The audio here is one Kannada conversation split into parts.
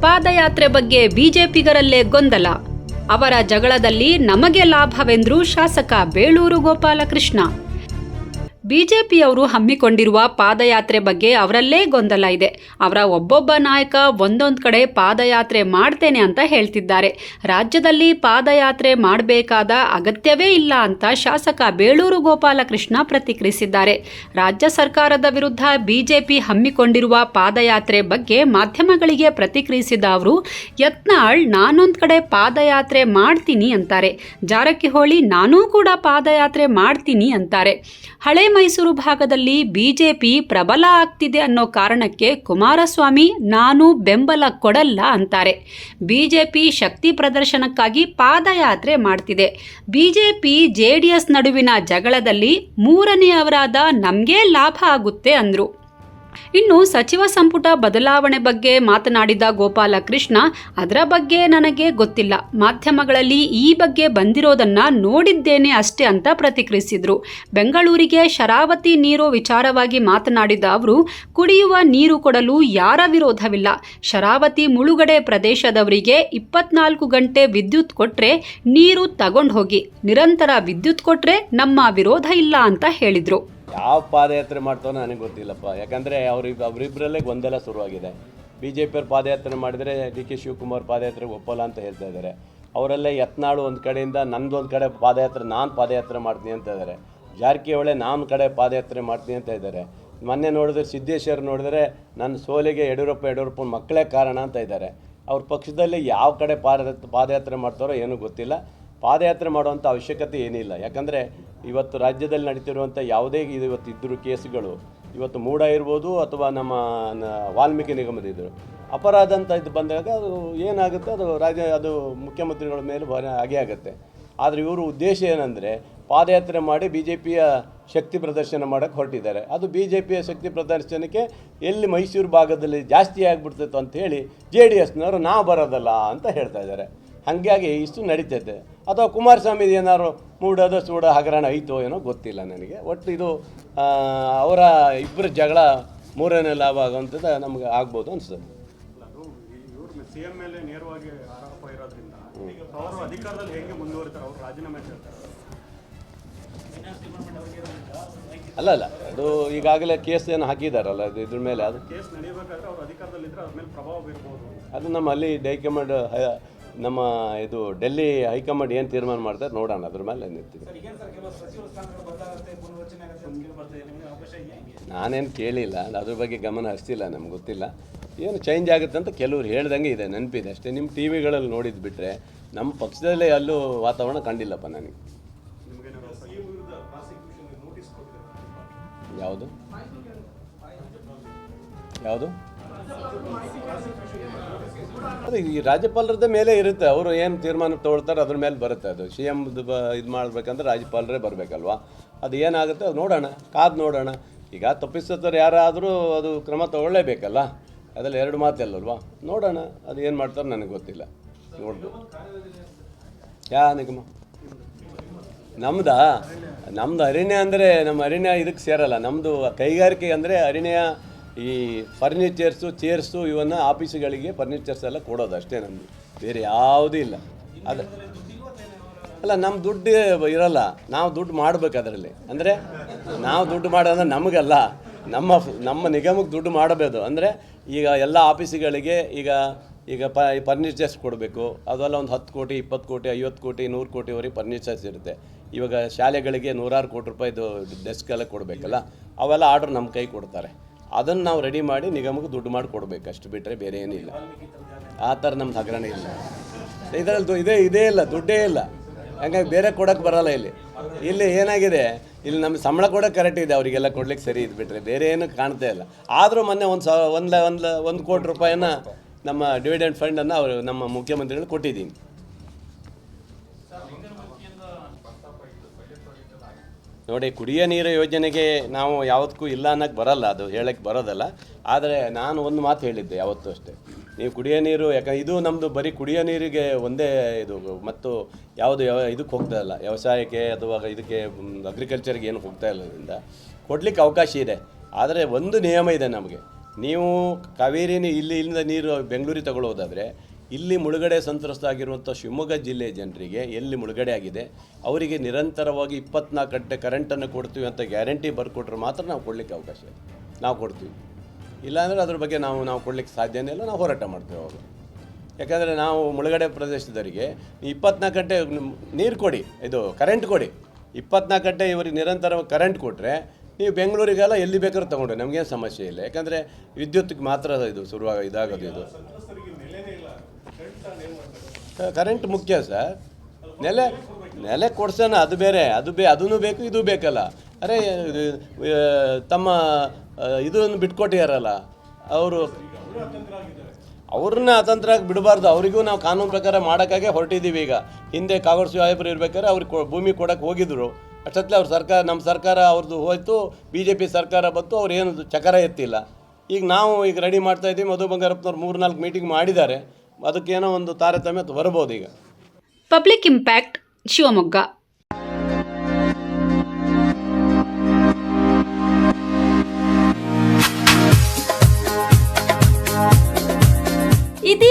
ಪಾದಯಾತ್ರೆ ಬಗ್ಗೆ ಬಿಜೆಪಿಗರಲ್ಲೇ ಗೊಂದಲ. ಅವರ ಜಗಳದಲ್ಲಿ ನಮಗೆ ಲಾಭವೆಂದ್ರು ಶಾಸಕ ಬೇಳೂರು ಗೋಪಾಲಕೃಷ್ಣ. ಬಿಜೆಪಿಯವರು ಹಮ್ಮಿಕೊಂಡಿರುವ ಪಾದಯಾತ್ರೆ ಬಗ್ಗೆ ಅವರಲ್ಲೇ ಗೊಂದಲ ಇದೆ. ಅವರ ಒಬ್ಬೊಬ್ಬ ನಾಯಕ ಒಂದೊಂದು ಕಡೆ ಪಾದಯಾತ್ರೆ ಮಾಡ್ತೇನೆ ಅಂತ ಹೇಳ್ತಿದ್ದಾರೆ. ರಾಜ್ಯದಲ್ಲಿ ಪಾದಯಾತ್ರೆ ಮಾಡಬೇಕಾದ ಅಗತ್ಯವೇ ಇಲ್ಲ ಅಂತ ಶಾಸಕ ಬೇಳೂರು ಗೋಪಾಲಕೃಷ್ಣ ಪ್ರತಿಕ್ರಿಯಿಸಿದ್ದಾರೆ. ರಾಜ್ಯ ಸರ್ಕಾರದ ವಿರುದ್ಧ ಬಿಜೆಪಿ ಹಮ್ಮಿಕೊಂಡಿರುವ ಪಾದಯಾತ್ರೆ ಬಗ್ಗೆ ಮಾಧ್ಯಮಗಳಿಗೆ ಪ್ರತಿಕ್ರಿಯಿಸಿದ ಅವರು, ಯತ್ನಾಳ್, ನಾನೊಂದು ಕಡೆ ಪಾದಯಾತ್ರೆ ಮಾಡ್ತೀನಿ ಅಂತಾರೆ. ಜಾರಕಿಹೊಳಿ, ನಾನೂ ಕೂಡ ಪಾದಯಾತ್ರೆ ಮಾಡ್ತೀನಿ ಅಂತಾರೆ. ಹಳೆ ಮೈಸೂರು ಭಾಗದಲ್ಲಿ ಬಿಜೆಪಿ ಪ್ರಬಲ ಆಗ್ತಿದೆ ಅನ್ನೋ ಕಾರಣಕ್ಕೆ ಕುಮಾರಸ್ವಾಮಿ, ನಾನು ಬೆಂಬಲ ಕೊಡಲ್ಲ ಅಂತಾರೆ. ಬಿಜೆಪಿ ಶಕ್ತಿ ಪ್ರದರ್ಶನಕ್ಕಾಗಿ ಪಾದಯಾತ್ರೆ ಮಾಡ್ತಿದೆ. ಬಿಜೆಪಿ ಜೆಡಿಎಸ್ ನಡುವಿನ ಜಗಳದಲ್ಲಿ ಮೂರನೆಯವರಾದ ನಮಗೇ ಲಾಭ ಆಗುತ್ತೆ ಅಂದ್ರು. ಇನ್ನು ಸಚಿವ ಸಂಪುಟ ಬದಲಾವಣೆ ಬಗ್ಗೆ ಮಾತನಾಡಿದ ಗೋಪಾಲಕೃಷ್ಣ ಅದರ ಬಗ್ಗೆ ನನಗೆ ಗೊತ್ತಿಲ್ಲ. ಮಾಧ್ಯಮಗಳಲ್ಲಿ ಈ ಬಗ್ಗೆ ಬಂದಿರೋದನ್ನ ನೋಡಿದ್ದೇನೆ ಅಷ್ಟೇ ಅಂತ ಪ್ರತಿಕ್ರಿಯಿಸಿದ್ರು. ಬೆಂಗಳೂರಿಗೆ ಶರಾವತಿ ನೀರು ವಿಚಾರವಾಗಿ ಮಾತನಾಡಿದ ಅವರು, ಕುಡಿಯುವ ನೀರು ಕೊಡಲು ಯಾರ ವಿರೋಧವಿಲ್ಲ. ಶರಾವತಿ ಮುಳುಗಡೆ ಪ್ರದೇಶದವರಿಗೆ ಇಪ್ಪತ್ನಾಲ್ಕು ಗಂಟೆ ವಿದ್ಯುತ್ ಕೊಟ್ಟರೆ ನೀರು ತಗೊಂಡು ಹೋಗಿ ನಿರಂತರ ವಿದ್ಯುತ್ ಕೊಟ್ಟರೆ ನಮ್ಮ ವಿರೋಧ ಇಲ್ಲ ಅಂತ ಹೇಳಿದ್ರು. ಯಾವ ಪಾದಯಾತ್ರೆ ಮಾಡ್ತಾವೋ ನನಗೆ ಗೊತ್ತಿಲ್ಲಪ್ಪ. ಯಾಕಂದರೆ ಅವ್ರಿಗೆ ಅವರಿಬ್ಬರಲ್ಲೇ ಗೊಂದಲ ಶುರುವಾಗಿದೆ. ಬಿ ಜೆ ಪಿಯವ್ರು ಪಾದಯಾತ್ರೆ ಮಾಡಿದರೆ ಡಿ ಕೆ ಶಿವಕುಮಾರ್ ಪಾದಯಾತ್ರೆಗೆ ಒಪ್ಪಲ್ಲ ಅಂತ ಹೇಳ್ತಾ ಇದ್ದಾರೆ ಅವರಲ್ಲೇ ಯತ್ನಾಳು ಒಂದು ಕಡೆಯಿಂದ ನಂದು ಒಂದು ಕಡೆ ಪಾದಯಾತ್ರೆ, ನಾನು ಪಾದಯಾತ್ರೆ ಮಾಡ್ತೀನಿ ಅಂತ ಇದ್ದಾರೆ ಜಾರಕಿಹೊಳೆ ನಾನು ಕಡೆ ಪಾದಯಾತ್ರೆ ಮಾಡ್ತೀನಿ ಅಂತ ಇದ್ದಾರೆ ಮೊನ್ನೆ ನೋಡಿದ್ರೆ ಸಿದ್ದೇಶ್ವರ್ ನೋಡಿದ್ರೆ ನನ್ನ ಸೋಲಿಗೆ ಯಡಿಯೂರಪ್ಪ ಯಡಿಯೂರಪ್ಪನ ಮಕ್ಕಳೇ ಕಾರಣ ಅಂತ ಇದ್ದಾರೆ ಅವ್ರ ಪಕ್ಷದಲ್ಲಿ ಯಾವ ಕಡೆ ಪಾದ ಪಾದಯಾತ್ರೆ ಮಾಡ್ತಾರೋ ಏನೂ ಗೊತ್ತಿಲ್ಲ. ಪಾದಯಾತ್ರೆ ಮಾಡುವಂಥ ಅವಶ್ಯಕತೆ ಏನಿಲ್ಲ. ಯಾಕಂದರೆ ಇವತ್ತು ರಾಜ್ಯದಲ್ಲಿ ನಡೀತಿರುವಂಥ ಯಾವುದೇ ಇವತ್ತು ಇದ್ದರೂ ಕೇಸುಗಳು, ಇವತ್ತು ಮೂಡ ಇರ್ಬೋದು ಅಥವಾ ನಮ್ಮ ನ- ವಾಲ್ಮೀಕಿ ನಿಗಮದಿದ್ದರು ಅಪರಾಧ ಅಂತ ಇದು ಬಂದಾಗ ಅದು ಏನಾಗುತ್ತೆ, ಅದು ರಾಜ್ಯ, ಅದು ಮುಖ್ಯಮಂತ್ರಿಗಳ ಮೇಲೆ ಆಗೇ ಆಗುತ್ತೆ. ಆದರೆ ಇವರು ಉದ್ದೇಶ ಏನಂದರೆ ಪಾದಯಾತ್ರೆ ಮಾಡಿ ಬಿ ಜೆ ಪಿಯ ಶಕ್ತಿ ಪ್ರದರ್ಶನ ಮಾಡೋಕ್ಕೆ ಹೊರಟಿದ್ದಾರೆ. ಅದು ಬಿ ಜೆ ಪಿಯ ಶಕ್ತಿ ಪ್ರದರ್ಶನಕ್ಕೆ ಎಲ್ಲಿ ಮೈಸೂರು ಭಾಗದಲ್ಲಿ ಜಾಸ್ತಿ ಆಗಿಬಿಡ್ತಿತ್ತು ಅಂತ ಹೇಳಿ ಜೆ ಡಿ ಎಸ್ನವರು ನಾವು ಬರೋದಲ್ಲ ಅಂತ ಹೇಳ್ತಾ ಇದ್ದಾರೆ. ಹಾಗಾಗಿ ಇಷ್ಟು ನಡೀತೈತೆ. ಅಥವಾ ಕುಮಾರಸ್ವಾಮಿ ಏನಾದ್ರು ಮೂಡೋದು ಸೂಡ ಹಗರಣ ಐತೋ ಏನೋ ಗೊತ್ತಿಲ್ಲ ನನಗೆ. ಒಟ್ಟು ಇದು ಅವರ ಇಬ್ಬರ ಜಗಳ ಮೂರನೇ ಲಾಭ ಆಗುವಂಥದ್ದು ನಮ್ಗೆ ಆಗ್ಬೋದು ಅನಿಸ್ತದೆ ಅಲ್ಲ ಅಲ್ಲ ಅದು ಈಗಾಗಲೇ ಕೇಸ್ ಏನು ಹಾಕಿದಾರಲ್ಲ ಅದು ಇದ್ರ ಮೇಲೆ ಅದು. ಕೇಸ್ ನಡೆಯಬೇಕಾದ್ರೆ ಅವರು ಅಧಿಕಾರದಲ್ಲಿದ್ದರೆ ಅದ್ರ ಮೇಲೆ ಪ್ರಭಾವ ಬೀರ್ಬೋದು. ಅದು ನಮ್ಮ ಅಲ್ಲಿ ಹೈಕಮಾಂಡ್ ನಮ್ಮ ಇದು ಡೆಲ್ಲಿ ಹೈಕಮಾಂಡ್ ಏನು ತೀರ್ಮಾನ ಮಾಡ್ತಾರೆ ನೋಡೋಣ ಅದ್ರ ಮೇಲೆ ನಿಂತಿದೆ. ನಾನೇನು ಕೇಳಿಲ್ಲ ಅದ್ರ ಬಗ್ಗೆ ಗಮನ ಹರಿಸಿಲ್ಲ ನಮ್ಗೆ ಗೊತ್ತಿಲ್ಲ. ಏನು ಚೇಂಜ್ ಆಗುತ್ತೆ ಅಂತ ಕೆಲವ್ರು ಹೇಳ್ದಂಗೆ ಇದೆ ನೆನಪಿದೆ ಅಷ್ಟೇ. ನಿಮ್ಮ ಟಿ ವಿಗಳಲ್ಲಿ ನೋಡಿದ್ದು ಬಿಟ್ಟರೆ ನಮ್ಮ ಪಕ್ಷದಲ್ಲೇ ಅಲ್ಲೂ ವಾತಾವರಣ ಕಂಡಿಲ್ಲಪ್ಪ ನನಗೆ. ಯಾವುದು? ಯಾವುದು? ಅದು, ಈ ರಾಜ್ಯಪಾಲರದ ಮೇಲೆ ಇರುತ್ತೆ. ಅವರು ಏನು ತೀರ್ಮಾನ ತೊಗೊಳ್ತಾರೆ, ಅದ್ರ ಮೇಲೆ ಬರುತ್ತೆ ಅದು. ಸಿ ಎಂ ಇದು ಮಾಡ್ಬೇಕಂದ್ರೆ ರಾಜ್ಯಪಾಲರೇ ಬರಬೇಕಲ್ವಾ? ಅದು ಏನಾಗುತ್ತೆ ಅದು ನೋಡೋಣ, ಕಾದು ನೋಡೋಣ. ಈಗ ತಪ್ಪಿಸೋರು ಯಾರಾದರೂ ಅದು ಕ್ರಮ ತಗೊಳ್ಳೇಬೇಕಲ್ಲ? ಅದರಲ್ಲಿ ಎರಡು ಮಾತಿಲ್ಲಲ್ವಾ? ನೋಡೋಣ, ಅದು ಏನು ಮಾಡ್ತಾರೆ ನನಗೆ ಗೊತ್ತಿಲ್ಲ. ನೋಡ್ಬೋದು ಯಾ, ನಿಗಮ? ನಮ್ದಾ? ನಮ್ದು ಅರಣ್ಯ ಅಂದರೆ, ನಮ್ಮ ಅರಣ್ಯ ಇದಕ್ಕೆ ಸೇರಲ್ಲ. ನಮ್ಮದು ಕೈಗಾರಿಕೆ ಅಂದರೆ ಅರಣ್ಯ ಈ ಫರ್ನಿಚರ್ಸು, ಚೇರ್ಸು, ಇವನ್ನ ಆಫೀಸುಗಳಿಗೆ ಫರ್ನಿಚರ್ಸ್ ಎಲ್ಲ ಕೊಡೋದು ಅಷ್ಟೇ ನಮ್ಮದು ಬೇರೆ ಯಾವುದೂ ಇಲ್ಲ. ಅದು. ಅಲ್ಲ ನಮ್ಮ ದುಡ್ಡು ಇರಲ್ಲ. ನಾವು ದುಡ್ಡು ಮಾಡ್ಬೇಕು ಅದರಲ್ಲಿ. ಅಂದರೆ, ನಾವು ದುಡ್ಡು ಮಾಡೋದ್ರೆ ನಮಗಲ್ಲ. ನಮ್ಮ ನಮ್ಮ ನಿಗಮಕ್ಕೆ ದುಡ್ಡು ಮಾಡಬೇಕು ಅಂದರೆ, ಈಗ ಎಲ್ಲ ಆಫೀಸುಗಳಿಗೆ ಈಗ ಈಗ ಪ ಫರ್ನಿಚರ್ಸ್ ಕೊಡಬೇಕು. ಅದೆಲ್ಲ ಒಂದು ಹತ್ತು ಕೋಟಿ, ಇಪ್ಪತ್ತು ಕೋಟಿ, ಐವತ್ತು ಕೋಟಿ, ನೂರು ಕೋಟಿವರೆಗೆ ಫರ್ನಿಚರ್ಸ್ ಇರುತ್ತೆ. ಇವಾಗ ಶಾಲೆಗಳಿಗೆ ನೂರಾರು ಕೋಟಿ ರೂಪಾಯಿದು ಡೆಸ್ಕ್ ಎಲ್ಲ ಕೊಡಬೇಕಲ್ಲ. ಅವೆಲ್ಲ ಆರ್ಡ್ರ್ ನಮ್ಮ ಕೈ ಕೊಡ್ತಾರೆ. ಅದನ್ನು ನಾವು ರೆಡಿ ಮಾಡಿ ನಿಗಮಕ್ಕೆ ದುಡ್ಡು ಮಾಡಿ ಕೊಡಬೇಕು. ಅಷ್ಟು ಬಿಟ್ಟರೆ ಬೇರೆ ಏನಿಲ್ಲ ಆ ಥರ ನಮ್ದು ಹಗರಣ ಇಲ್ಲ. ಇದರಲ್ಲಿ ಇದೇ ಇದೇ ಇಲ್ಲ, ದುಡ್ಡೇ ಇಲ್ಲ. ಹಂಗಾಗಿ ಬೇರೆ ಕೊಡೋಕ್ಕೆ ಬರಲ್ಲ ಇಲ್ಲಿ. ಇಲ್ಲಿ ಏನಾಗಿದೆ? ಇಲ್ಲಿ ನಮ್ಮ ಸಂಬಳ ಕೂಡ ಕರೆಕ್ಟ್ ಇದೆ, ಅವರಿಗೆಲ್ಲ ಕೊಡ್ಲಿಕ್ಕೆ ಸರಿ ಇದು ಬಿಟ್ಟರೆ ಬೇರೆ ಏನು ಕಾಣ್ತಾ ಇಲ್ಲ. ಆದರೂ ಮೊನ್ನೆ ಒಂದು ಸಾವಿರ ಒಂದು ಒಂದು ಒಂದು ಕೋಟಿ ರೂಪಾಯಿನ ನಮ್ಮ ಡಿವಿಡೆಂಡ್ ಫಂಡನ್ನು ಅವರು ನಮ್ಮ ಮುಖ್ಯಮಂತ್ರಿಗಳು ಕೊಟ್ಟಿದ್ದೀನಿ. ನೋಡಿ, ಕುಡಿಯೋ ನೀರು ಯೋಜನೆಗೆ ನಾವು ಯಾವತ್ತಕ್ಕೂ ಇಲ್ಲ ಅನ್ನೋಕ್ಕೆ ಬರಲ್ಲ, ಅದು ಹೇಳಕ್ಕೆ ಬರೋದಲ್ಲ. ಆದರೆ ನಾನು ಒಂದು ಮಾತು ಹೇಳಿದ್ದೆ ಯಾವತ್ತೂ ಅಷ್ಟೇ. ನೀವು ಕುಡಿಯೋ ನೀರು, ಯಾಕಂದ್ರೆ ಇದು ನಮ್ಮದು ಬರೀ ಕುಡಿಯೋ ನೀರಿಗೆ ಒಂದೇ ಇದು, ಮತ್ತು ಯಾವುದು ಯಾವ ಇದಕ್ಕೆ ಹೋಗ್ತಾ ಇಲ್ಲ. ವ್ಯವಸಾಯಕ್ಕೆ ಅಥವಾ ಇದಕ್ಕೆ ಅಗ್ರಿಕಲ್ಚರ್ಗೆ ಏನು ಹೋಗ್ತಾ ಇಲ್ಲದ್ರಿಂದ ಕೊಡಲಿಕ್ಕೆ ಅವಕಾಶ ಇದೆ. ಆದರೆ ಒಂದು ನಿಯಮ ಇದೆ ನಮಗೆ. ನೀವು ಕಾವೇರಿನೂ ಇಲ್ಲಿ ಇಲ್ಲಿಂದ ನೀರು ಬೆಂಗಳೂರಿಗೆ ತಗೊಳ್ಳೋದಾದರೆ ಇಲ್ಲಿ ಮುಳುಗಡೆ ಸಂತ್ರಸ್ತಾಗಿರುವಂಥ ಶಿವಮೊಗ್ಗ ಜಿಲ್ಲೆಯ ಜನರಿಗೆ ಎಲ್ಲಿ ಮುಳುಗಡೆ ಆಗಿದೆ, ಅವರಿಗೆ ನಿರಂತರವಾಗಿ ಇಪ್ಪತ್ನಾಲ್ಕು ಗಂಟೆ ಕರೆಂಟನ್ನು ಕೊಡ್ತೀವಿ ಅಂತ ಗ್ಯಾರಂಟಿ ಬರ್ಕೊಟ್ರೆ ಮಾತ್ರ ನಾವು ಕೊಡಲಿಕ್ಕೆ ಅವಕಾಶ ಇದೆ. ನಾವು ಕೊಡ್ತೀವಿ. ಇಲ್ಲಾಂದರೆ ಅದ್ರ ಬಗ್ಗೆ ನಾವು ನಾವು ಕೊಡಲಿಕ್ಕೆ ಸಾಧ್ಯನೇ ಇಲ್ಲ, ನಾವು ಹೋರಾಟ ಮಾಡ್ತೇವೆ ಅವಾಗ. ಯಾಕಂದರೆ ನಾವು ಮುಳುಗಡೆ ಪ್ರದೇಶದವರಿಗೆ ಇಪ್ಪತ್ನಾಲ್ಕು ಗಂಟೆ ನೀರು ಕೊಡಿ, ಇದು ಕರೆಂಟ್ ಕೊಡಿ. ಇಪ್ಪತ್ನಾಲ್ಕು ಗಂಟೆ ಇವರಿಗೆ ನಿರಂತರ ಕರೆಂಟ್ ಕೊಟ್ಟರೆ ನೀವು ಬೆಂಗಳೂರಿಗೆಲ್ಲ ಎಲ್ಲಿ ಬೇಕಾದ್ರೂ ತೊಗೊಂಡ್ರೆ ನಮಗೇನು ಸಮಸ್ಯೆ ಇಲ್ಲ. ಯಾಕಂದರೆ ವಿದ್ಯುತ್ಗೆ ಮಾತ್ರ ಇದು ಶುರುವಾಗ ಇದಾಗೋದು ಇದು. ಕರೆಂಟ್ ಮುಖ್ಯ ಸರ್. ನೆಲೆ ನೆಲೆ ಕೊಡ್ಸೋಣ, ಅದು ಬೇರೆ. ಅದು ಬೇ ಅದೂ ಬೇಕು, ಇದು ಬೇಕಲ್ಲ. ಅರೆ ತಮ್ಮ ಇದನ್ನು ಬಿಟ್ಕೊಟ್ಟಿಯಾರಲ್ಲ ಅವರು, ಅವ್ರನ್ನ ಅತಂತ್ರ ಬಿಡಬಾರ್ದು. ಅವರಿಗೂ ನಾವು ಕಾನೂನು ಪ್ರಕಾರ ಮಾಡೋಕ್ಕಾಗೆ ಹೊರಟಿದ್ದೀವಿ ಈಗ. ಹಿಂದೆ ಕಾಂಗ್ರೆಸ್ ಸಾಹೇಬರು ಇರ್ಬೇಕಾದ್ರೆ ಅವ್ರಿಗೆ ಭೂಮಿ ಕೊಡೋಕೆ ಹೋಗಿದ್ರು. ಅಷ್ಟೊತ್ತಲ್ಲಿ ಅವ್ರ ಸರ್ಕಾರ, ನಮ್ಮ ಸರ್ಕಾರ ಅವ್ರದ್ದು ಹೋಯ್ತು ಬಿ ಜೆ ಪಿ ಸರ್ಕಾರ ಬಂತು, ಅವ್ರು ಏನು ಚಕರ ಎತ್ತಿಲ್ಲ. ಈಗ ನಾವು ಈಗ ರೆಡಿ ಮಾಡ್ತಾ ಇದ್ದೀವಿ. ಮಧು ಬಂಗಾರಪ್ಪನವ್ರು ಮೂರು ನಾಲ್ಕು ಮೀಟಿಂಗ್ ಮಾಡಿದ್ದಾರೆ. ಅದಕ್ಕೇನೋ ಒಂದು ತಾರತಮ್ಯ ಬರ್ಬೋದು ಈಗ. Public impact Shivamogga.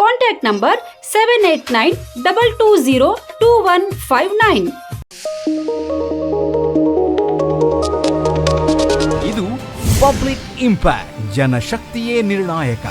Contact number seven eight nine double two zero two one five nine ಇದು ಪಬ್ಲಿಕ್ ಇಂಪ್ಯಾಕ್ಟ್, ಜನಶಕ್ತಿಯೇ ನಿರ್ಣಾಯಕ.